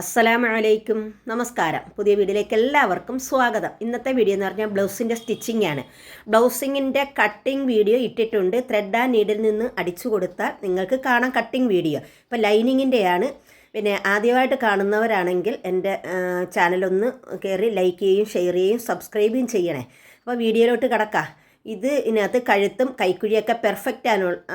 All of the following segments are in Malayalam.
അസ്സലാമു അലൈക്കും നമസ്കാരം. പുതിയ വീഡിയോയിലേക്ക് എല്ലാവർക്കും സ്വാഗതം. ഇന്നത്തെ വീഡിയോ എന്ന് പറഞ്ഞാൽ ബ്ലൗസിന്റെ സ്റ്റിച്ചിങ് ആണ്. ബ്ലൗസിങ്ങിന്റെ കട്ടിംഗ് വീഡിയോ ഇട്ടിട്ടുണ്ട്. ത്രെഡ് ആൻഡ് നീഡിൽ നിന്ന് അടിച്ചു കൊടുത്താൽ നിങ്ങൾക്ക് കാണാം കട്ടിംഗ് വീഡിയോ. ഇപ്പോൾ ലൈനിങ്ങിന്റെയാണ്. പിന്നെ ആദ്യമായിട്ട് കാണുന്നവരാണെങ്കിൽ എന്റെ ചാനലൊന്ന് കയറി ലൈക്ക് ചെയ്യുകയും ഷെയർ ചെയ്യുകയും സബ്സ്ക്രൈബും ചെയ്യണേ. അപ്പോൾ വീഡിയോയിലോട്ട് കിടക്കാം. ഇത് ഇതിനകത്ത് കഴുത്തും കൈക്കുഴിയൊക്കെ പെർഫെക്റ്റ്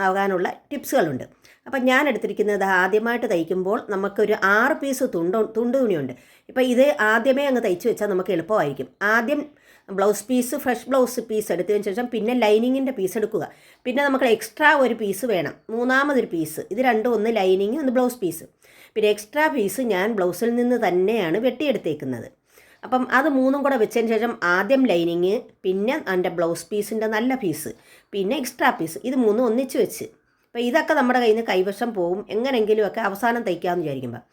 ആകാനുള്ള ടിപ്സുകളുണ്ട് അപ്പം ഞാൻ എടുത്തിരിക്കുന്നത് ആദ്യമായിട്ട് തയ്ക്കുമ്പോൾ നമുക്കൊരു ആറ് പീസ് തുണ്ട് തുണ്ട് തുണിയുണ്ട്. ഇപ്പം ഇത് ആദ്യമേ അങ്ങ് തയ്ച്ച് വെച്ചാൽ നമുക്ക് എളുപ്പമായിരിക്കും. ആദ്യം blouse piece fresh blouse piece എടുത്തതിന് ശേഷം പിന്നെ ലൈനിങ്ങിന്റെ പീസ് എടുക്കുക. പിന്നെ നമുക്ക് എക്സ്ട്രാ ഒരു പീസ് വേണം. മൂന്നാമതൊരു പീസ്. ഇത് രണ്ടും ഒന്ന് ലൈനിങ് ഒന്ന് ബ്ലൗസ് പീസ്. പിന്നെ എക്സ്ട്രാ പീസ് ഞാൻ ബ്ലൗസിൽ നിന്ന് തന്നെയാണ് വെട്ടിയെടുത്തേക്കുന്നത്. അപ്പം അത് മൂന്നും കൂടെ വെച്ചതിന് ശേഷം ആദ്യം ലൈനിങ് പിന്നെ എന്റെ ബ്ലൗസ് പീസിന്റെ നല്ല പീസ് പിന്നെ എക്സ്ട്രാ പീസ്. ഇത് മൂന്നും ഒന്നിച്ച് വെച്ച് അപ്പോൾ ഇതൊക്കെ നമ്മുടെ കയ്യിൽ നിന്ന് കൈവശം പോകും എങ്ങനെയെങ്കിലുമൊക്കെ അവസാനം തയ്ക്കാമെന്ന് വിചാരിക്കുമ്പോൾ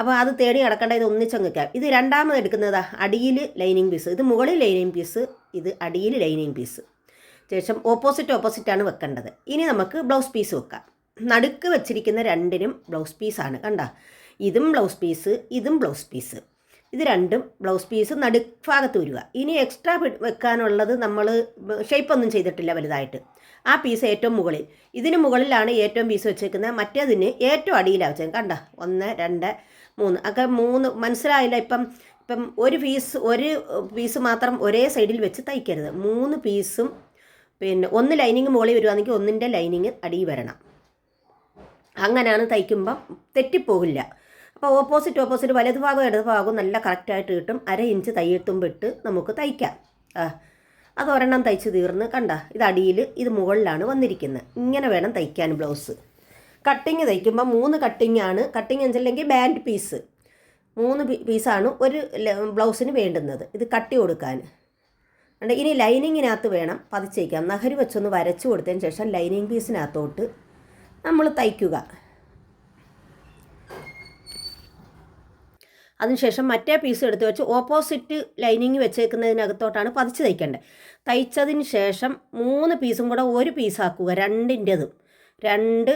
അപ്പോൾ അത് തേടി കിടക്കേണ്ട ഇത് ഒന്നിച്ചങ്ങ് വെക്കാം. ഇത് രണ്ടാമത് എടുക്കുന്നത് അടിയിൽ ലൈനിങ് പീസ്. ഇത് മുകളിൽ ലൈനിങ് പീസ് ഇത് അടിയിൽ ലൈനിങ് പീസ്. ശേഷം ഓപ്പോസിറ്റ് ഓപ്പോസിറ്റാണ് വെക്കേണ്ടത്. ഇനി നമുക്ക് ബ്ലൗസ് പീസ് വെക്കാം. നടുക്ക് വെച്ചിരിക്കുന്ന രണ്ടിനും ബ്ലൗസ് പീസാണ് കണ്ട? ഇതും ബ്ലൗസ് പീസ് ഇതും ബ്ലൗസ് പീസ്. ഇത് രണ്ടും ബ്ലൗസ് പീസ് നടുഭാഗത്ത് വരിക. ഇനി എക്സ്ട്രാ വെക്കാനുള്ളത് നമ്മൾ ഷേപ്പൊന്നും ചെയ്തിട്ടില്ല വലുതായിട്ട്. ആ പീസ് ഏറ്റവും മുകളിൽ. ഇതിന് മുകളിലാണ് ഏറ്റവും പീസ് വെച്ചേക്കുന്നത്. മറ്റേതിന് ഏറ്റവും അടിയിലാണ് വെച്ചത് കണ്ട? ഒന്ന് രണ്ട് മൂന്ന്. ഒക്കെ മൂന്ന് മനസ്സിലായില്ല. ഇപ്പം ഇപ്പം ഒരു പീസ് ഒരു പീസ് മാത്രം ഒരേ സൈഡിൽ വെച്ച് തയ്ക്കരുത്. മൂന്ന് പീസും പിന്നെ ഒന്ന് ലൈനിങ് മുകളിൽ വരുവാണെങ്കിൽ ഒന്നിന്റെ ലൈനിങ് അടിയിൽ വരണം. അങ്ങനെയാണ് തയ്ക്കുമ്പം തെറ്റിപ്പോകില്ല. അപ്പോൾ ഓപ്പോസിറ്റ് ഓപ്പോസിറ്റ് വലതു ഇടതുഭാഗവും ഇടതു ഭാഗവും നല്ല കറക്റ്റായിട്ട് കിട്ടും. അര ഇഞ്ച് തയ്യെത്തുമ്പോൾ ഇട്ട് നമുക്ക് തയ്ക്കാം. അത് ഒരെണ്ണം തയ്ച്ച് തീർന്ന് കണ്ട ഇത് അടിയിൽ ഇത് മുകളിലാണ് വന്നിരിക്കുന്നത് ഇങ്ങനെ വേണം തയ്ക്കാൻ ബ്ലൗസ്. കട്ടിങ് തയ്ക്കുമ്പോൾ മൂന്ന് കട്ടിങ് ആണ്. കട്ടിങ് വെച്ചില്ലെങ്കിൽ ബാൻഡ് പീസ് മൂന്ന് പീസാണ് ഒരു ബ്ലൗസിന് വേണ്ടുന്നത്. ഇത് കട്ടി കൊടുക്കാൻ. ഉണ്ട് ഇനി ലൈനിങ്ങിനകത്ത് വേണം പതിച്ചേക്കാം. നഹരി വെച്ചൊന്ന് വരച്ചു കൊടുത്തതിന് ശേഷം ലൈനിങ് പീസിനകത്തോട്ട് നമ്മൾ തയ്ക്കുക. അതിനുശേഷം മറ്റേ പീസ് എടുത്ത് വെച്ച് ഓപ്പോസിറ്റ് ലൈനിങ് വെച്ചേക്കുന്നതിനകത്തോട്ടാണ് പതിച്ച് തയ്ക്കേണ്ടത്. തയ്ച്ചതിന് ശേഷം മൂന്ന് പീസും കൂടെ ഒരു പീസാക്കുക രണ്ടിന്റെതും. രണ്ട്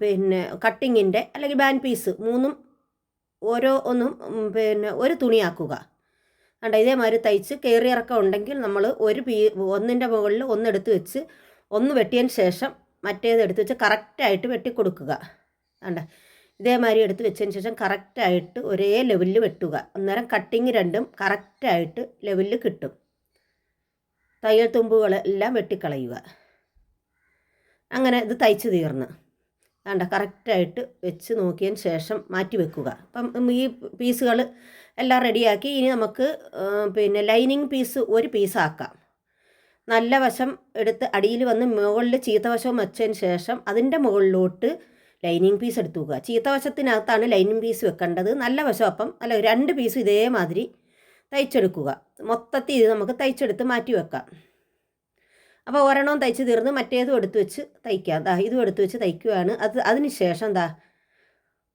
പിന്നെ കട്ടിങ്ങിന്റെ അല്ലെങ്കിൽ ബാൻഡ് പീസ് മൂന്നും ഓരോ ഒന്നും പിന്നെ ഒരു തുണിയാക്കുക കണ്ട ഇതേമാതിരി തയ്ച്ച് കയറിയിറക്കം ഉണ്ടെങ്കിൽ നമ്മൾ ഒരു പീ ഒന്നിന്റെ മുകളിൽ ഒന്നെടുത്ത് വെച്ച് ഒന്ന് വെട്ടിയതിന് ശേഷം മറ്റേത് എടുത്ത് വെച്ച് കറക്റ്റായിട്ട് വെട്ടിക്കൊടുക്കുക. കണ്ട? ഇതേമാതിരി എടുത്ത് വെച്ചതിന് ശേഷം കറക്റ്റായിട്ട് ഒരേ ലെവലിൽ വെട്ടുക. അന്നേരം കട്ടിങ് രണ്ടും കറക്റ്റായിട്ട് ലെവലിൽ കിട്ടും. തയ്യൽ തുമ്പുകളെല്ലാം വെട്ടിക്കളയുക. അങ്ങനെ ഇത് തയ്ച്ച് തീർന്ന്. വേണ്ട കറക്റ്റായിട്ട് വെച്ച് നോക്കിയതിന് ശേഷം മാറ്റി വെക്കുക. അപ്പം ഈ പീസുകൾ എല്ലാം റെഡിയാക്കി ഇനി നമുക്ക് പിന്നെ ലൈനിങ് പീസ് ഒരു പീസാക്കാം നല്ല വശം എടുത്ത് അടിയിൽ വന്ന് മുകളിൽ ചീത്ത വശം വെച്ചതിന് ശേഷം അതിന്റെ മുകളിലോട്ട് ലൈനിങ് പീസ് എടുത്തു വെക്കുക. ചീത്ത വശത്തിനകത്താണ് ലൈനിങ് പീസ് വെക്കേണ്ടത്. നല്ല വശം അപ്പം അല്ല രണ്ട് പീസ് ഇതേമാതിരി തയ്ച്ചെടുക്കുക. മൊത്തത്തിൽ ഇത് നമുക്ക് തയ്ച്ചെടുത്ത് മാറ്റി വെക്കാം. അപ്പോൾ ഒരെണ്ണം തയ്ച്ച് തീർന്ന് മറ്റേതും എടുത്ത് വെച്ച് തയ്ക്കാം. ദാ ഇതും എടുത്ത് വെച്ച് തയ്ക്കുകയാണ് അത് അതിന് ശേഷം എന്താ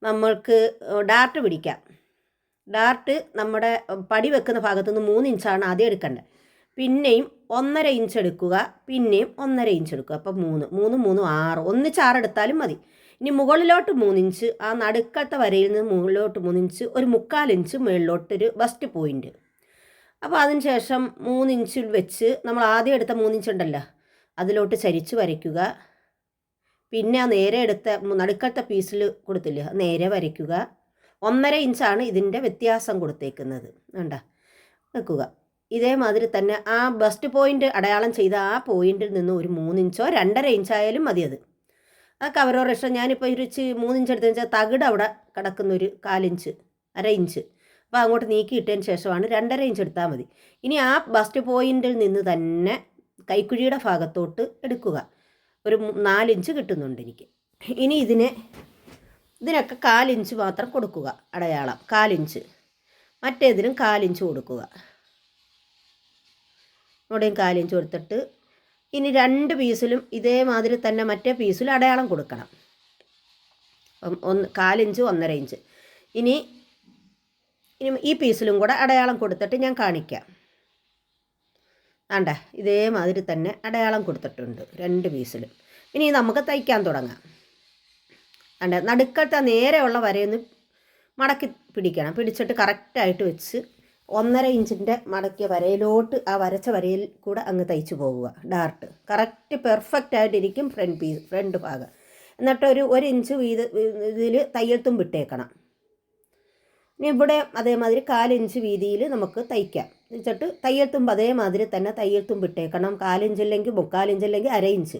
നമ്മൾക്ക് ഡാർട്ട് പിടിക്കാം. ഡാർട്ട് നമ്മുടെ പടി വെക്കുന്ന ഭാഗത്തു നിന്ന് മൂന്ന് ഇഞ്ചാണ് ആദ്യം എടുക്കേണ്ടത്. പിന്നെയും ഒന്നര ഇഞ്ച് എടുക്കുക. പിന്നെയും ഒന്നര ഇഞ്ച് എടുക്കുക. അപ്പോൾ മൂന്ന് മൂന്ന് മൂന്ന് ആറ്. ഒന്നിച്ച് ആറ് മതി. ഇനി മുകളിലോട്ട് മൂന്നിഞ്ച് ആ നടുക്കത്തെ വരയിൽ നിന്ന് മുകളിലോട്ട് മൂന്നിഞ്ച് ഒരു മുക്കാൽ ഇഞ്ച് മുകളിലോട്ടൊരു ബസ്റ്റ് പോയിന്റ് അപ്പോൾ അതിന് ശേഷം മൂന്നിഞ്ചിൽ വെച്ച് നമ്മൾ ആദ്യം എടുത്ത മൂന്നിഞ്ച് ഉണ്ടല്ലോ അതിലോട്ട് ചരിച്ച് വരയ്ക്കുക. പിന്നെ ആ നേരെ എടുത്ത നടുക്കത്തെ പീസിൽ കൊടുത്തില്ല നേരെ വരയ്ക്കുക. ഒന്നര ഇഞ്ചാണ് ഇതിന്റെ വ്യത്യാസം കൊടുത്തേക്കുന്നത് വേണ്ട വെക്കുക. ഇതേമാതിരി തന്നെ ആ ബസ്റ്റ് പോയിന്റ് അടയാളം ചെയ്ത ആ പോയിന്റിൽ നിന്ന് ഒരു മൂന്നിഞ്ചോ രണ്ടര ഇഞ്ചായാലും മതി അത് അതൊക്കെ കവറോ ഇഷ്ടം. ഞാനിപ്പോൾ ഒരു മൂന്നിഞ്ച് എടുത്തെന്ന് വെച്ചാൽ തകിട് അവിടെ കിടക്കുന്നൊരു കാലിഞ്ച് അര ഇഞ്ച്. അപ്പോൾ അങ്ങോട്ട് നീക്കി ഇട്ടതിന് ശേഷമാണ് രണ്ടര ഇഞ്ച് എടുത്താൽ മതി. ഇനി ആ ബസ്റ്റ് പോയിന്റിൽ നിന്ന് തന്നെ കൈക്കുഴിയുടെ ഭാഗത്തോട്ട് എടുക്കുക. ഒരു നാലിഞ്ച് കിട്ടുന്നുണ്ട് എനിക്ക്. ഇനി ഇതിനെ ഇതിനൊക്കെ കാലിഞ്ച് മാത്രം കൊടുക്കുക അടയാളം. കാലിഞ്ച്. മറ്റേതിനും കാലിഞ്ച് കൊടുക്കുക. ഇവിടെയും കാലിഞ്ച് കൊടുത്തിട്ട് ഇനി രണ്ട് പീസിലും ഇതേമാതിരി തന്നെ മറ്റേ പീസിലും അടയാളം കൊടുക്കണം. ഒന്ന് കാലിഞ്ച് ഒന്നര ഇഞ്ച്. ഇനി ഇനി ഈ പീസിലും കൂടെ അടയാളം കൊടുത്തിട്ട് ഞാൻ കാണിക്കാം. ആണ്ട ഇതേമാതിരി തന്നെ അടയാളം കൊടുത്തിട്ടുണ്ട് രണ്ട് പീസിലും. ഇനി നമുക്ക് തയ്ക്കാൻ തുടങ്ങാം. ആണ്ട നടുക്കത്തെ നേരെയുള്ള വരയൊന്ന് മടക്കി പിടിക്കണം. പിടിച്ചിട്ട് കറക്റ്റായിട്ട് വെച്ച് ഒന്നര ഇഞ്ചിന്റെ മടക്കിയ വരയിലോട്ട് ആ വരച്ച വരയിൽ കൂടെ അങ്ങ് തയ്ച്ചു പോവുക. ഡാർട്ട് കറക്റ്റ് പെർഫെക്റ്റ് ആയിട്ടിരിക്കും ഫ്രണ്ട് പീസ് ഫ്രണ്ട് ഭാഗം. എന്നിട്ട് ഒരു ഒരു ഇഞ്ച് വീത് ഇതിൽ തയ്യൽത്തും വിട്ടേക്കണം. ഇനി ഇവിടെ അതേമാതിരി കാലിഞ്ച് വീതിയിൽ നമുക്ക് തയ്ക്കാം. വെച്ചിട്ട് തയ്യൽത്തുമ്പ് അതേമാതിരി തന്നെ തയ്യൽത്തും വിട്ടേക്കണം. കാലിഞ്ചില്ലെങ്കിൽ മുക്കാലിഞ്ചില്ലെങ്കിൽ അര ഇഞ്ച്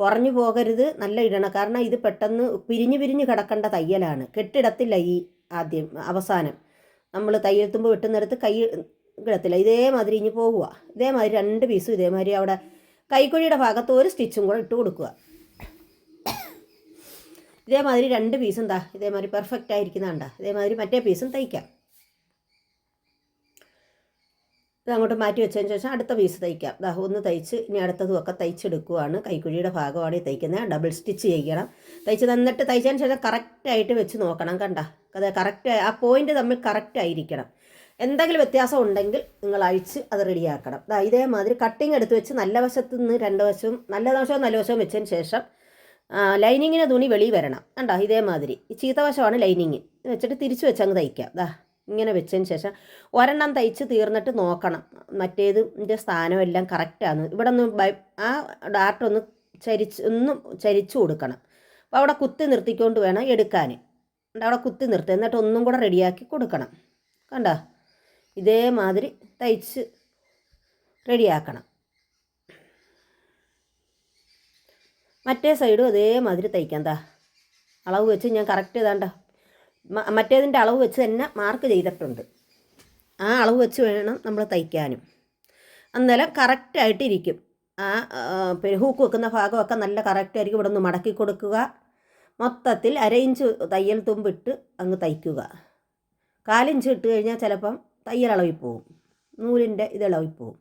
കുറഞ്ഞു പോകരുത് നല്ല ഇടണം. കാരണം ഇത് പെട്ടെന്ന് പിരിഞ്ഞ് പിരിഞ്ഞ് കിടക്കേണ്ട തയ്യലാണ്. കെട്ടിടത്തില്ല ഈ ആദ്യം അവസാനം. നമ്മൾ തയ്യൽ തുമ്പ് വെട്ടുന്നിടത്ത് കൈ കിടത്തില്ല. ഇതേമാതിരി ഇനി പോകുക ഇതേമാതിരി രണ്ട് പീസും ഇതേമാതിരി അവിടെ കൈക്കുഴിയുടെ ഭാഗത്ത് ഒരു സ്റ്റിച്ചും കൂടെ ഇട്ട് കൊടുക്കുക. ഇതേമാതിരി രണ്ട് പീസും താ ഇതേമാതിരി പെർഫെക്റ്റ് ആയിരിക്കുന്നതാണ്ട ഇതേമാതിരി മറ്റേ പീസും തയ്ക്കാം. ഇത് അങ്ങോട്ട് മാറ്റി വെച്ചതിന് ശേഷം അടുത്ത പീസ് തയ്ക്കാം. ദാ ഒന്ന് തയ്ച്ച് ഇനി അടുത്തതും ഒക്കെ തയ്ച്ചെടുക്കുവാണ്. കൈക്കുഴിയുടെ ഭാഗമാണ് ഈ തയ്ക്കുന്നത്. ഡബിൾ സ്റ്റിച്ച് ചെയ്യണം. തയ്ച്ച് തന്നിട്ട് തയ്ച്ചതിന് ശേഷം കറക്റ്റായിട്ട് വെച്ച് നോക്കണം കണ്ട. അത് കറക്റ്റ് ആ പോയിന്റ് തമ്മിൽ കറക്റ്റ് ആയിരിക്കണം. എന്തെങ്കിലും വ്യത്യാസം ഉണ്ടെങ്കിൽ നിങ്ങൾ അഴിച്ച് അത് റെഡിയാക്കണം ദാ ഇതേമാതിരി കട്ടിങ് എടുത്ത് വെച്ച് നല്ല വശത്ത് നിന്ന് രണ്ട് വശവും നല്ല വശവും നല്ല വശവും വെച്ചതിന് ശേഷം ലൈനിങ്ങിന് തുണി വെളി വരണം. കണ്ടോ ഇതേമാതിരി. ചീത്ത വശമാണ് ലൈനിങ് വെച്ചിട്ട് തിരിച്ച് വെച്ചങ്ങ് തയ്ക്കാം. ദാ ഇങ്ങനെ വെച്ചതിന് ശേഷം ഒരെണ്ണം തയ്ച്ച് തീർന്നിട്ട് നോക്കണം. മറ്റേതിന്റെ സ്ഥാനമെല്ലാം കറക്റ്റാണ് ഇവിടെ ഒന്ന് ആ ഡാർട്ടൊന്ന് ചരിച്ച് ഒന്നും ചരിച്ചു കൊടുക്കണം. അപ്പോൾ അവിടെ കുത്തി നിർത്തിക്കൊണ്ട് വേണം എടുക്കാൻ. അവിടെ കുത്തി നിർത്തി എന്നിട്ട് ഒന്നും കൂടെ റെഡിയാക്കി കൊടുക്കണം. കണ്ടോ? ഇതേമാതിരി തയ്ച്ച് റെഡിയാക്കണം മറ്റേ സൈഡും അതേമാതിരി തയ്ക്കാം എന്താ അളവ് വെച്ച് ഞാൻ കറക്റ്റ് ചെയ്താണ്ട മറ്റേതിന്റെ അളവ് വെച്ച് തന്നെ മാർക്ക് ചെയ്തിട്ടുണ്ട്. ആ അളവ് വെച്ച് വേണം നമ്മൾ തയ്ക്കാനും. അന്നേരം കറക്റ്റായിട്ടിരിക്കും ആ പിന്നെ ഹൂക്ക് വെക്കുന്ന ഭാഗമൊക്കെ നല്ല കറക്റ്റായിരിക്കും ഇവിടെ നിന്ന് മടക്കി കൊടുക്കുക. മൊത്തത്തിൽ അരയിഞ്ച് തയ്യൽ തുമ്പിട്ട് അങ്ങ് തയ്ക്കുക. കാലിഞ്ച് ഇട്ട് കഴിഞ്ഞാൽ ചിലപ്പം തയ്യൽ അളവിൽ പോവും. നൂലിന്റെ ഇത് ഇളവിൽ പോവും.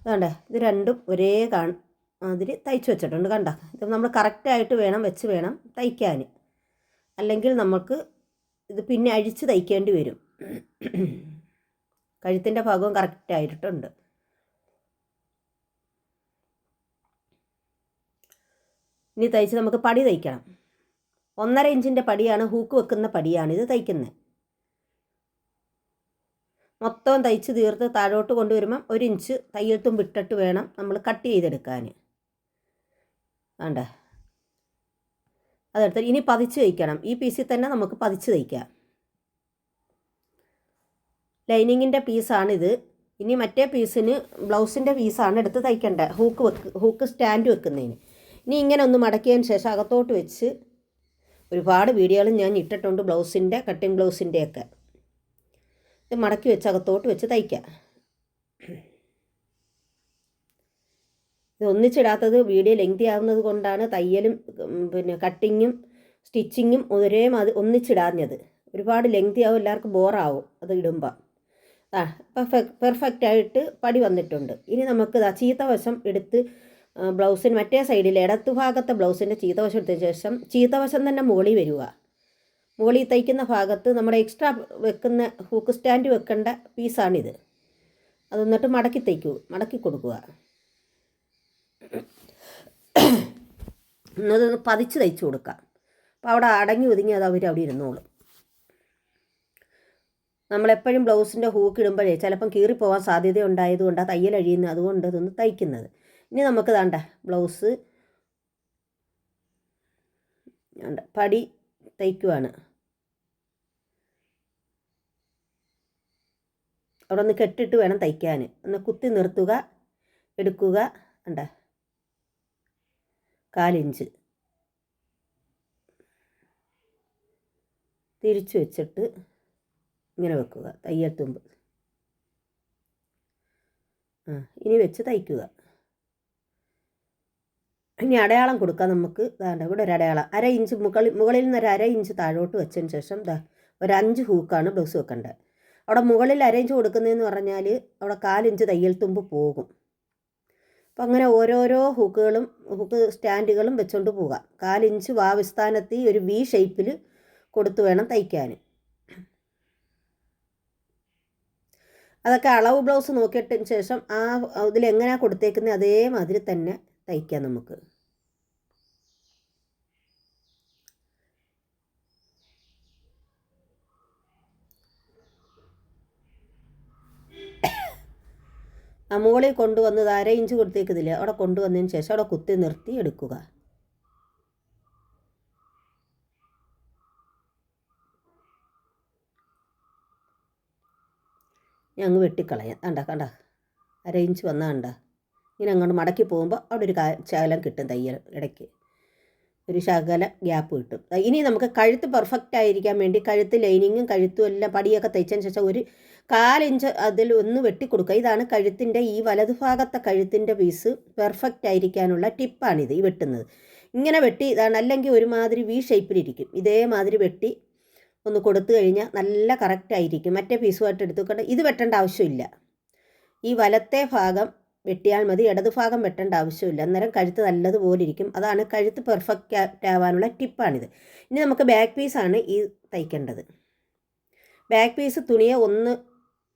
അതുകൊണ്ട് ഇത് രണ്ടും ഒരേ കാണ മാതിരി തയ്ച്ച് വെച്ചിട്ടുണ്ട് കണ്ട? ഇത് നമ്മൾ കറക്റ്റായിട്ട് വേണം വെച്ച് വേണം തയ്ക്കാൻ. അല്ലെങ്കിൽ നമുക്ക് ഇത് പിന്നെ അഴിച്ച് തയ്ക്കേണ്ടി വരും. കഴുത്തിന്റെ ഭാഗവും കറക്റ്റായിട്ടുണ്ട് ഇനി തയ്ച്ച് നമുക്ക് പടി തയ്ക്കണം. ഒന്നര ഇഞ്ചിന്റെ പടിയാണ് ഹൂക്ക് വെക്കുന്ന പടിയാണ് ഇത് തയ്ക്കുന്നത്. മൊത്തം തയ്ച്ച് തീർത്ത് താഴോട്ട് കൊണ്ടുവരുമ്പം ഒരു ഇഞ്ച് തയ്യൽത്തും വിട്ടിട്ട് വേണം നമ്മൾ കട്ട് ചെയ്തെടുക്കാൻ. വേണ്ട അതെടുത്ത് ഇനി പതിച്ച് തയ്ക്കണം. ഈ പീസിൽ തന്നെ നമുക്ക് പതിച്ച് തയ്ക്കാം. ലൈനിങ്ങിന്റെ പീസാണിത് ഇനി മറ്റേ പീസിന് ബ്ലൗസിന്റെ പീസാണ് എടുത്ത് തയ്ക്കേണ്ടത് ഹൂക്ക് വെക്ക് ഹൂക്ക് സ്റ്റാൻഡ് വെക്കുന്നതിന്. ഇനി ഇങ്ങനെ ഒന്ന് മടക്കിയതിന് ശേഷം അകത്തോട്ട് വെച്ച് ഒരുപാട് വീഡിയോകളും ഞാൻ ഇട്ടിട്ടുണ്ട് ബ്ലൗസിന്റെ കട്ടിങ് ബ്ലൗസിന്റെയൊക്കെ ഇത് മടക്കി വെച്ച് അകത്തോട്ട് വെച്ച് തയ്ക്കാം. ഇത് ഒന്നിച്ചിടാത്തത് വീഡിയോ ലെങ്തി ആവുന്നത് കൊണ്ടാണ് തയ്യലും പിന്നെ കട്ടിങ്ങും സ്റ്റിച്ചിങ്ങും ഒരേ മാതിരി ഒന്നിച്ചിടാഞ്ഞത്. ഒരുപാട് ലെങ്തി ആവും എല്ലാവർക്കും ബോറാവും അത് ഇടുമ്പോൾ ആ പെർഫെക്റ്റ് ആയിട്ട് പടി വന്നിട്ടുണ്ട്. ഇനി നമുക്ക് ചീത്ത വശം എടുത്ത് ബ്ലൗസിന് മറ്റേ സൈഡിൽ ഇടത്തു ഭാഗത്തെ ബ്ലൗസിന്റെ ചീത്ത വശം എടുത്തതിന് ശേഷം ചീത്ത വശം തന്നെ മുകളിൽ വരിക. മുകളിൽ തയ്ക്കുന്ന ഭാഗത്ത് നമ്മുടെ എക്സ്ട്രാ വെക്കുന്ന ഹൂക്ക് സ്റ്റാൻഡ് വെക്കേണ്ട പീസാണിത് അത് എന്നിട്ട് മടക്കി തയ്ക്കൂ മടക്കി കൊടുക്കുക. എന്നതൊന്ന് പതിച്ച് തയ്ച്ചു കൊടുക്കാം. അപ്പോൾ അവിടെ അടങ്ങി ഒതുങ്ങി അത് അവർ അവിടെ ഇരുന്നോളും. നമ്മളെപ്പോഴും ബ്ലൗസിന്റെ ഹൂക്ക് ഇടുമ്പോഴേ ചിലപ്പം കീറിപ്പോവാൻ സാധ്യത ഉണ്ടായതുകൊണ്ട് ആ തയ്യൽ അഴിയുന്നത് അതുകൊണ്ട് അതൊന്ന് തയ്ക്കുന്നത്. ഇനി നമുക്ക് വേണ്ട ബ്ലൗസ് പടി തയ്ക്കുവാണ്. അവിടെ ഒന്ന് കെട്ടിട്ട് വേണം തയ്ക്കാൻ ഒന്ന് കുത്തി നിർത്തുക എടുക്കുക ഉണ്ട് കാലിഞ്ച് തിരിച്ചു വെച്ചിട്ട് ഇങ്ങനെ വെക്കുക തയ്യൽ തുമ്പ് ആ ഇനി വെച്ച് തയ്ക്കുക. ഇനി അടയാളം കൊടുക്കാം നമുക്ക്. ഇതാണ്ട് ഇവിടെ ഒരു അടയാളം. അര ഇഞ്ച് മുകളിൽ മുകളിൽ നിന്ന് ഒരു അര ഇഞ്ച് താഴോട്ട് വെച്ചതിന് ശേഷം ഇതാ ഒരു അഞ്ച് ഹൂക്കാണ് ബ്ലൗസ് വെക്കേണ്ടത് അവിടെ മുകളിൽ അര ഇഞ്ച് കൊടുക്കുന്നതെന്ന് പറഞ്ഞാൽ അവിടെ കാലിഞ്ച് തയ്യൽ തുമ്പ് പോകും. അപ്പം അങ്ങനെ ഓരോരോ ഹുക്കുകളും ഹുക്ക് സ്റ്റാൻഡുകളും വെച്ചുകൊണ്ട് പോകാം കാലിഞ്ച് വാവിസ്ഥാനത്ത് ഒരു വി ഷേപ്പിൽ കൊടുത്തു വേണം തയ്ക്കാൻ അതൊക്കെ അളവ് ബ്ലൗസ് നോക്കിയിട്ടതിന് ശേഷം ആ ഇതിലെങ്ങനെയാണ് കൊടുത്തേക്കുന്നത് അതേമാതിരി തന്നെ തയ്ക്കാം നമുക്ക് ആ മുകളിൽ കൊണ്ടുവന്നത് അര ഇഞ്ച് കൊടുത്തേക്കുന്നില്ലേ അവിടെ കൊണ്ടുവന്നതിന് ശേഷം അവിടെ കുത്തി നിർത്തി എടുക്കുക. അങ്ങ് വെട്ടിക്കളയാം. കണ്ട കണ്ട. അര ഇഞ്ച് വന്നാ കണ്ട. ഇങ്ങനെ അങ്ങോട്ട് മടക്കി പോകുമ്പോൾ അവിടെ ഒരു ശകലം കിട്ടും തയ്യൽ ഇടയ്ക്ക്. ഒരു ശകല ഗ്യാപ്പ് കിട്ടും. ഇനി നമുക്ക് കഴുത്ത് പെർഫെക്റ്റ് ആയിരിക്കാൻ വേണ്ടി കഴുത്ത് ലൈനിങ്ങും കഴുത്തും എല്ലാം പടിയൊക്കെ തയ്ച്ചതിന് ശേഷം ഒരു കാലിഞ്ച് അതിൽ ഒന്ന് വെട്ടിക്കൊടുക്കുക. ഇതാണ് കഴുത്തിന്റെ ഈ വലതുഭാഗത്തെ കഴുത്തിന്റെ പീസ് പെർഫെക്റ്റ് ആയിരിക്കാനുള്ള ടിപ്പാണിത് ഈ വെട്ടുന്നത്. ഇങ്ങനെ വെട്ടി ഇതാണ് അല്ലെങ്കിൽ ഒരുമാതിരി വി ഷേപ്പിലിരിക്കും ഇതേമാതിരി വെട്ടി ഒന്ന് കൊടുത്തു കഴിഞ്ഞാൽ നല്ല കറക്റ്റ് ആയിരിക്കും. മറ്റേ പീസുമായിട്ട് എടുത്തുകൊണ്ട് ഇത് വെട്ടേണ്ട ആവശ്യമില്ല. ഈ വലത്തെ ഭാഗം വെട്ടിയാൽ മതി ഇടത് ഭാഗം വെട്ടേണ്ട ആവശ്യമില്ല. അന്നേരം കഴുത്ത് നല്ലതുപോലെ ഇരിക്കും. അതാണ് കഴുത്ത് പെർഫെക്റ്റ് ആവാനുള്ള ടിപ്പാണിത്. ഇനി നമുക്ക് ബാക്ക് പീസാണ് ഈ തയ്ക്കേണ്ടത്. ബാക്ക് പീസ് തുണിയെ ഒന്ന്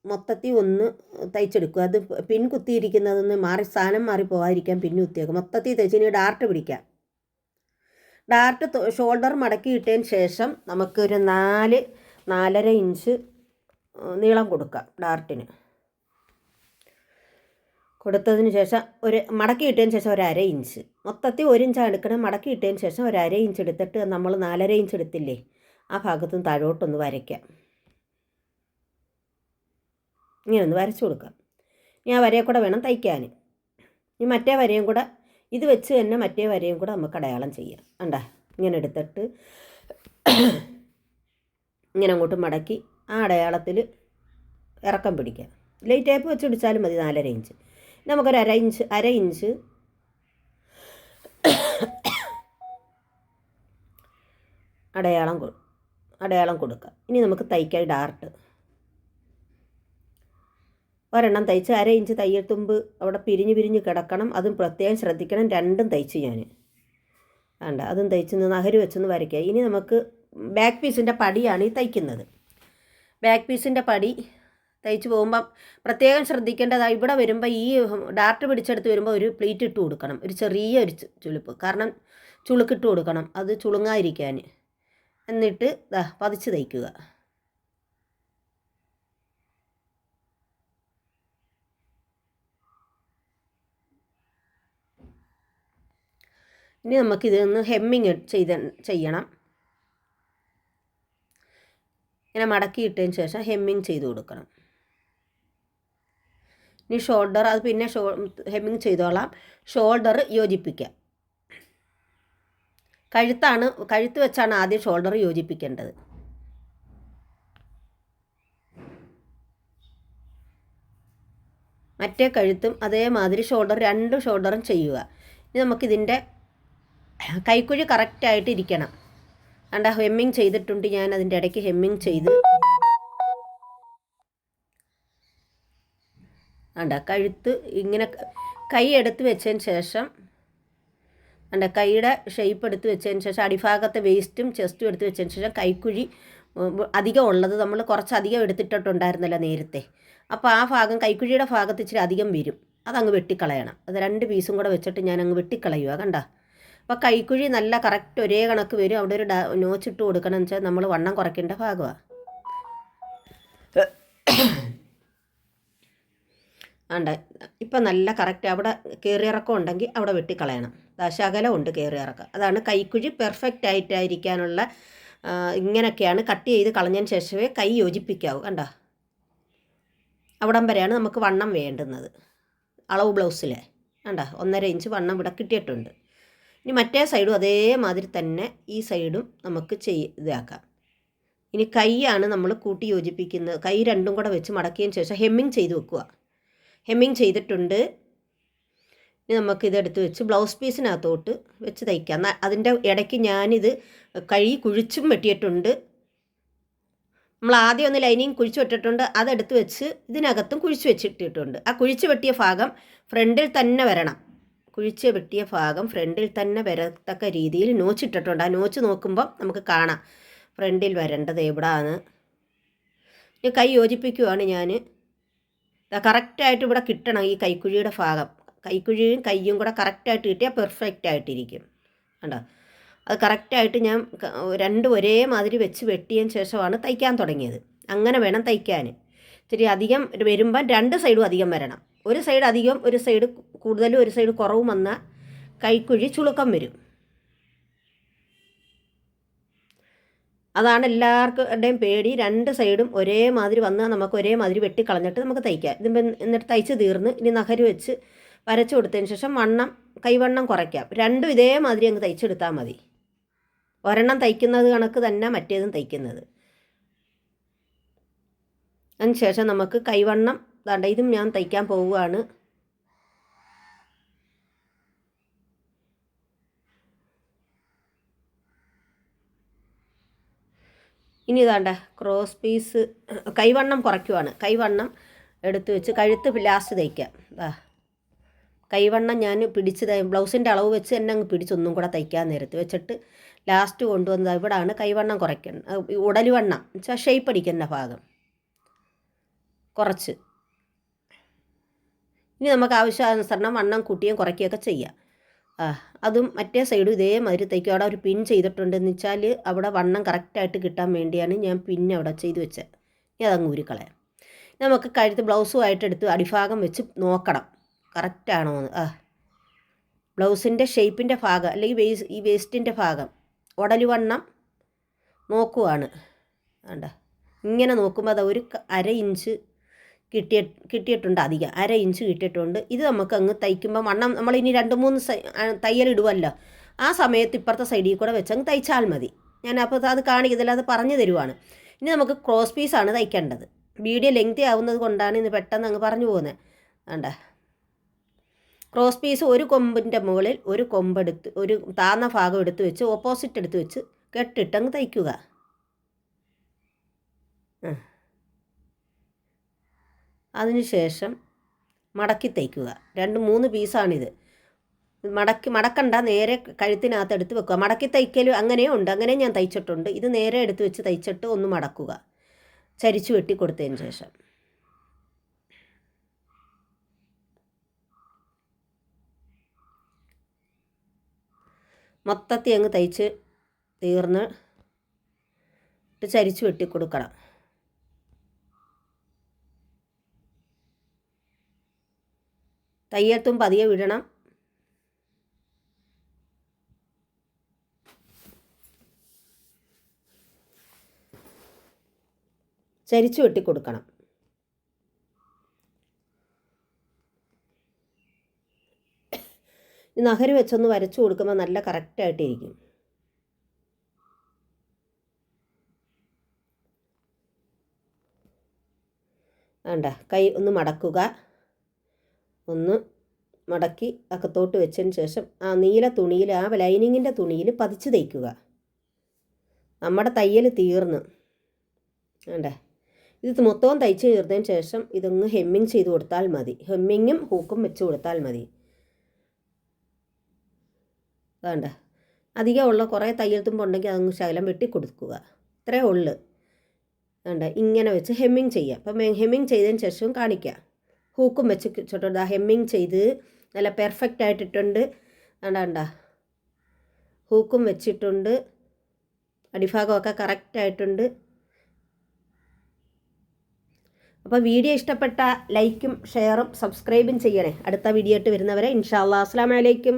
മൊത്തത്തിൽ ഒന്ന് തയ്ച്ചെടുക്കുക. അത് പിൻ കുത്തിയിരിക്കുന്നതൊന്ന് മാറി സ്ഥാനം മാറി പോകാതിരിക്കാൻ പിൻ കുത്തിയേക്കും മൊത്തത്തിൽ തയ്ച്ച് ഇനി ഡാർട്ട് പിടിക്കാം. ഡാർട്ട് ഷോൾഡർ മടക്കിയിട്ടതിന് ശേഷം നമുക്കൊരു നാല് നാലര ഇഞ്ച് നീളം കൊടുക്കാം ഡാർട്ടിന് കൊടുത്തതിന് ശേഷം ഒരു മടക്കി ഇട്ടതിന് ശേഷം ഒരു അര ഇഞ്ച്. മൊത്തത്തിൽ ഒരു ഇഞ്ചാണ് എടുക്കണം. മടക്കി ഇട്ടതിന് ശേഷം ഒരു അര ഇഞ്ച് എടുത്തിട്ട് നമ്മൾ നാലര ഇഞ്ച് എടുത്തില്ലേ? ആ ഭാഗത്തുനിന്ന് താഴോട്ടൊന്ന് വരയ്ക്കാം. ഇങ്ങനെ ഒന്ന് വരച്ചു കൊടുക്കാം. ഇനി ആ വരയെ കൂടെ വേണം തയ്ക്കാൻ ഇനി മറ്റേ വരയും കൂടെ ഇത് വെച്ച് തന്നെ മറ്റേ വരയും കൂടെ നമുക്ക് അടയാളം ചെയ്യാം. കണ്ടാ? ഇങ്ങനെ എടുത്തിട്ട് ഇങ്ങനെ അങ്ങോട്ട് മടക്കി ആ അടയാളത്തിൽ ഇറക്കം പിടിക്കാം. ലൈറ്റ് ടേപ്പ് വെച്ച് പിടിച്ചാലും മതി നാലര ഇഞ്ച്. നമുക്കൊരു അര ഇഞ്ച് അര ഇഞ്ച് അടയാളം അടയാളം കൊടുക്കാം. ഇനി നമുക്ക് തയ്ക്കാൻ ഡാർട്ട്. ഒരെണ്ണം തയ്ച്ച് അര ഇഞ്ച് തയ്യൽ തുമ്പ് അവിടെ പിരിഞ്ഞ് പിരിഞ്ഞ് കിടക്കണം. അതും പ്രത്യേകം ശ്രദ്ധിക്കണം. രണ്ടും തയ്ച്ച് ഞാൻ. വേണ്ട അതും തയ്ച്ച് നഹരി വെച്ചൊന്ന് വരയ്ക്കുക. ഇനി നമുക്ക് ബാക്ക് പീസിന്റെ പടിയാണ് ഈ തയ്ക്കുന്നത്. ബാക്ക് പീസിന്റെ പടി തയ്ച്ച് പോകുമ്പം പ്രത്യേകം ശ്രദ്ധിക്കേണ്ടത് ഇവിടെ വരുമ്പോൾ ഈ ഡാർട്ട് പിടിച്ചെടുത്ത് വരുമ്പോൾ ഒരു പ്ലേറ്റ് ഇട്ട് കൊടുക്കണം. ഒരു ചെറിയ ഒരു ചുളിപ്പ്. കാരണം ചുളുക്കിട്ട് കൊടുക്കണം. അത് ചുളുങ്ങാതിരിക്കാൻ. എന്നിട്ട് പതിച്ച് തയ്ക്കുക. ഇനി നമുക്കിതൊന്ന് ഹെമ്മിങ് ചെയ്ത ചെയ്യണം. ഇങ്ങനെ മടക്കിയിട്ടതിന് ശേഷം ഹെമ്മിങ് ചെയ്ത് കൊടുക്കണം. ഇനി ഷോൾഡർ അത് പിന്നെ ഷോ ഹെമ്മിങ് ചെയ്തോളാം. ഷോൾഡർ യോജിപ്പിക്കാം കഴുത്താണ് കഴുത്ത് വെച്ചാണ് ആദ്യം ഷോൾഡർ യോജിപ്പിക്കേണ്ടത്. മറ്റേ കഴുത്തും അതേമാതിരി ഷോൾഡർ രണ്ട് ഷോൾഡറും ചെയ്യുക. ഇനി നമുക്കിതിന്റെ കൈക്കുഴി കറക്റ്റായിട്ട് ഇരിക്കണം. കണ്ട ഹെമ്മിങ് ചെയ്തിട്ടുണ്ട് ഞാൻ അതിന്റെ ഇടയ്ക്ക് ഹെമ്മിങ് ചെയ്ത്. കണ്ട കഴുത്ത് ഇങ്ങനെ കൈ എടുത്ത് വെച്ചതിന് ശേഷം കണ്ട കൈയുടെ ഷേപ്പ് എടുത്ത് വെച്ചതിന് ശേഷം അടിഭാഗത്തെ വേസ്റ്റും ചെസ്റ്റും എടുത്ത് വെച്ചതിന് ശേഷം കൈക്കുഴി അധികം ഉള്ളത് നമ്മൾ കുറച്ചധികം എടുത്തിട്ടുണ്ടായിരുന്നല്ലോ നേരത്തെ. അപ്പോൾ ആ ഭാഗം കൈക്കുഴിയുടെ ഭാഗത്ത് ഇച്ചിരി അധികം വരും. അതങ്ങ് വെട്ടിക്കളയണം. അത് രണ്ട് പീസും കൂടെ വെച്ചിട്ട് ഞാൻ അങ്ങ് വെട്ടിക്കളയുക കണ്ട. അപ്പോൾ കൈക്കുഴി നല്ല കറക്റ്റ് ഒരേ കണക്ക് വരും. അവിടെ ഒരു നോച്ച് നോച്ചിട്ട് കൊടുക്കണം എന്ന് വെച്ചാൽ നമ്മൾ വണ്ണം കുറയ്ക്കേണ്ട ഭാഗമാണ് ആണ്ട ഇപ്പം നല്ല കറക്റ്റ് അവിടെ കയറിയിറക്കം ഉണ്ടെങ്കിൽ അവിടെ വെട്ടിക്കളയണം. ദാ ശകലം ഉണ്ട് കയറിയിറക്കം അതാണ് കൈക്കുഴി പെർഫെക്റ്റ് ആയിട്ടായിരിക്കാനുള്ള ഇങ്ങനെയൊക്കെയാണ് കട്ട് ചെയ്ത് കളഞ്ഞതിന് ശേഷമേ കൈ യോജിപ്പിക്കാവൂ. കണ്ടോ? അവിടം വരെയാണ് നമുക്ക് വണ്ണം വേണ്ടുന്നത്. അളവ് ബ്ലൗസിലെ കണ്ടോ? ഒന്നര ഇഞ്ച് വണ്ണം ഇവിടെ കിട്ടിയിട്ടുണ്ട്. ഇനി മറ്റേ സൈഡും അതേമാതിരി തന്നെ ഈ സൈഡും നമുക്ക് ചെയ് ഇതാക്കാം. ഇനി കൈയാണ് നമ്മൾ കൂട്ടി യോജിപ്പിക്കുന്നത്. കൈ രണ്ടും കൂടെ വെച്ച് മടക്കിയതിന് ശേഷം ഹെമ്മിങ് ചെയ്ത് വെക്കുക. ഹെമ്മിങ് ചെയ്തിട്ടുണ്ട്. ഇനി നമുക്ക് ഇതെടുത്ത് വെച്ച് ബ്ലൗസ് പീസിനകത്തോട്ട് വെച്ച് തയ്ക്കാം. അതിന്റെ ഇടയ്ക്ക് ഞാനിത് കൈ കുഴിച്ചും വെട്ടിയിട്ടുണ്ട്. നമ്മൾ ആദ്യം ഒന്ന് ലൈനിങ് കുഴിച്ച് വെട്ടിട്ടുണ്ട് അതെടുത്ത് വെച്ച് ഇതിനകത്തും കുഴിച്ച് വെച്ചിട്ടിട്ടുണ്ട്. ആ കുഴിച്ച് വെട്ടിയ ഭാഗം ഫ്രണ്ടിൽ തന്നെ വരണം. കുഴിച്ച് വെട്ടിയ ഭാഗം ഫ്രണ്ടിൽ തന്നെ വരത്തക്ക രീതിയിൽ നോച്ചിട്ടിട്ടുണ്ട്. ആ നോച്ച് നോക്കുമ്പോൾ നമുക്ക് കാണാം. ഫ്രണ്ടിൽ വരേണ്ടത് എവിടാന്ന്. ഇനി കൈ യോജിപ്പിക്കുവാണ് ഞാൻ കറക്റ്റായിട്ട് ഇവിടെ കിട്ടണം ഈ കൈക്കുഴിയുടെ ഭാഗം. കൈക്കുഴിയും കയ്യും കൂടെ കറക്റ്റായിട്ട് കിട്ടിയാൽ പെർഫെക്റ്റ് ആയിട്ടിരിക്കും. കണ്ടോ? അത് കറക്റ്റായിട്ട് ഞാൻ രണ്ട് ഒരേ മാതിരി വെച്ച് വെട്ടിയതിന് ശേഷമാണ് തയ്ക്കാൻ തുടങ്ങിയത്. അങ്ങനെ വേണം തയ്ക്കാൻ ഇത്തിരി അധികം വരുമ്പം രണ്ട് സൈഡും അധികം വരണം. ഒരു സൈഡ് അധികം ഒരു സൈഡ് കൂടുതലും ഒരു സൈഡ് കുറവും വന്ന കൈക്കുഴി ചുളുക്കം വരും. അതാണ് എല്ലാവർക്കുടെയും പേടി. രണ്ട് സൈഡും ഒരേമാതിരി വന്നാൽ നമുക്ക് ഒരേമാതിരി വെട്ടിക്കളഞ്ഞിട്ട് നമുക്ക് തയ്ക്കാം. ഇത് എന്നിട്ട് തയ്ച്ച് തീർന്ന് ഇനി നഖര് വെച്ച് വരച്ചു കൊടുത്തതിന് ശേഷം വണ്ണം കൈവണ്ണം കുറയ്ക്കാം. രണ്ടും ഇതേമാതിരി അങ്ങ് തയ്ച്ചെടുത്താൽ മതി. ഒരെണ്ണം തയ്ക്കുന്നത് കണക്ക് തന്നെ മറ്റേതും തയ്ക്കുന്നത്. അതിന് ശേഷം നമുക്ക് കൈവണ്ണം ദാണ്ട ഇതും ഞാൻ തയ്ക്കാൻ പോവുകയാണ് ഇനി ഇതാണ്ട ക്രോസ് പീസ് കൈവണ്ണം കുറയ്ക്കുവാണ്. കൈവണ്ണം എടുത്ത് വെച്ച് കഴുത്ത് ലാസ്റ്റ് തയ്ക്കാം. ദാ കൈവണ്ണം ഞാൻ പിടിച്ച് ബ്ലൗസിന്റെ അളവ് വെച്ച് തന്നെ അങ്ങ് പിടിച്ചൊന്നും കൂടെ തയ്ക്കാൻ നേരത്ത് വെച്ചിട്ട് ലാസ്റ്റ് കൊണ്ടുവന്നത് ഇവിടാണ്. കൈവണ്ണം കുറയ്ക്കുന്നത് ഉടലുവണ്ണം വെച്ചാൽ ഷേപ്പ് അടിക്കുന്ന ഭാഗം. കുറച്ച്. ഇനി നമുക്ക് ആവശ്യാനുസരണം വണ്ണം കൂട്ടിയും കുറയ്ക്കുകയൊക്കെ ചെയ്യാം. അതും മറ്റേ സൈഡും ഇതേമാതിരി തയ്ക്കും അവിടെ ഒരു പിൻ ചെയ്തിട്ടുണ്ടെന്ന് വെച്ചാൽ അവിടെ വണ്ണം കറക്റ്റായിട്ട് കിട്ടാൻ വേണ്ടിയാണ് ഞാൻ പിൻ അവിടെ ചെയ്ത് വെച്ചത്. ഇനി അതങ്ങ് ഊരിക്കളയാം. നമുക്ക് കഴുത്ത് ബ്ലൗസുമായിട്ട് എടുത്ത് അടിഭാഗം വെച്ച് നോക്കണം. കറക്റ്റാണോ എന്ന്. ആ. ബ്ലൗസിന്റെ ഷേപ്പിന്റെ ഭാഗം അല്ലെങ്കിൽ വേസ് ഈ വേസ്റ്റിന്റെ ഭാഗം ഉടലുവണ്ണം നോക്കുവാണ്. വേണ്ട ഇങ്ങനെ നോക്കുമ്പോൾ അത് ഒരു അര ഇഞ്ച് കിട്ടിയ കിട്ടിയിട്ടുണ്ട് അധികം. അര ഇഞ്ച് കിട്ടിയിട്ടുണ്ട്. ഇത് നമുക്ക് അങ്ങ് തയ്ക്കുമ്പോൾ വണ്ണം നമ്മൾ ഇനി രണ്ട് മൂന്ന് തയ്യൽ ഇടുമല്ലോ ആ സമയത്ത് ഇപ്പുറത്തെ സൈഡിൽ കൂടെ വെച്ച് അങ്ങ് തയ്ച്ചാൽ മതി. ഞാൻ അപ്പോൾ അത് കാണിക്കുന്നില്ല അത് പറഞ്ഞു തരുവാണ്. ഇനി നമുക്ക് ക്രോസ് പീസാണ് തയ്ക്കേണ്ടത്. വീഡിയോ ലെങ്തി ആവുന്നത് കൊണ്ടാണ് ഇന്ന് പെട്ടെന്ന് അങ്ങ് പറഞ്ഞു പോകുന്നത് വേണ്ട ക്രോസ് പീസ് ഒരു കൊമ്പിന്റെ മുകളിൽ ഒരു കൊമ്പെടുത്ത് ഒരു താന്ന ഭാഗം എടുത്ത് വെച്ച് ഓപ്പോസിറ്റ് എടുത്ത് വെച്ച് കെട്ടിട്ടങ്ങ് തയ്ക്കുക. അതിനുശേഷം മടക്കി തയ്ക്കുക രണ്ട് മൂന്ന് പീസാണിത്. മടക്കി മടക്കണ്ട നേരെ കഴുത്തിനകത്ത് എടുത്ത് വെക്കുക. മടക്കി തയ്ക്കലും അങ്ങനെ ഉണ്ട്. അങ്ങനെ ഞാൻ തയ്ച്ചിട്ടുണ്ട്. ഇത് നേരെ എടുത്ത് വെച്ച് തയ്ച്ചിട്ട് ഒന്ന് മടക്കുക. ചരിച്ചു വെട്ടി കൊടുത്തതിന് ശേഷം. മൊത്തത്തി അങ്ങ് തയ്ച്ച് തീർന്ന് ചരിച്ചു വെട്ടി കൊടുക്കണം. തയ്യത്തും പതിയെ വിടണം. ചരിച്ചു വെട്ടി കൊടുക്കണം നഹര് വെച്ചൊന്ന് വരച്ചു കൊടുക്കുമ്പോൾ നല്ല കറക്റ്റായിട്ടിരിക്കും വേണ്ട കൈ ഒന്ന് മടക്കുക. ഒന്ന് മടക്കി അകത്തോട്ട് വെച്ചതിന് ശേഷം ആ നീല തുണിയിൽ ആ ലൈനിങ്ങിന്റെ തുണിയിൽ പതിച്ച് തയ്ക്കുക നമ്മുടെ തയ്യൽ തീർന്ന്. വേണ്ടേ ഇത് മൊത്തവും തയ്ച്ച് തീർന്നതിന് ശേഷം ഇതൊന്ന് ഹെമ്മിങ് ചെയ്ത് കൊടുത്താൽ മതി. ഹെമ്മിങ്ങും ഹൂക്കും വെച്ച് കൊടുത്താൽ മതി. വേണ്ട അധികമുള്ള കുറേ തയ്യൽ തുമ്പുണ്ടെങ്കിൽ അതങ്ങ് ശകലം വെട്ടി കൊടുക്കുക. ഇത്രേ ഉള്ളു. വേണ്ട ഇങ്ങനെ വെച്ച് ഹെമ്മിങ് ചെയ്യുക അപ്പം ഹെമ്മിങ് ചെയ്തതിന് ശേഷവും കാണിക്കാം. ഹൂക്കും വെച്ച് ചുട്ടുണ്ട് ഹെമ്മിങ് ചെയ്ത് നല്ല പെർഫെക്റ്റ് ആയിട്ടിട്ടുണ്ട്. വേണ്ട ഹൂക്കും വെച്ചിട്ടുണ്ട്. അടിഭാഗമൊക്കെ കറക്റ്റ് ആയിട്ടുണ്ട്. അപ്പോൾ വീഡിയോ ഇഷ്ടപ്പെട്ട ലൈക്കും ഷെയറും സബ്സ്ക്രൈബും ചെയ്യണേ. അടുത്ത വീഡിയോ ആയിട്ട് വരുന്നവരെ ഇൻഷാ അല്ലാ അസ്സാം വലൈക്കും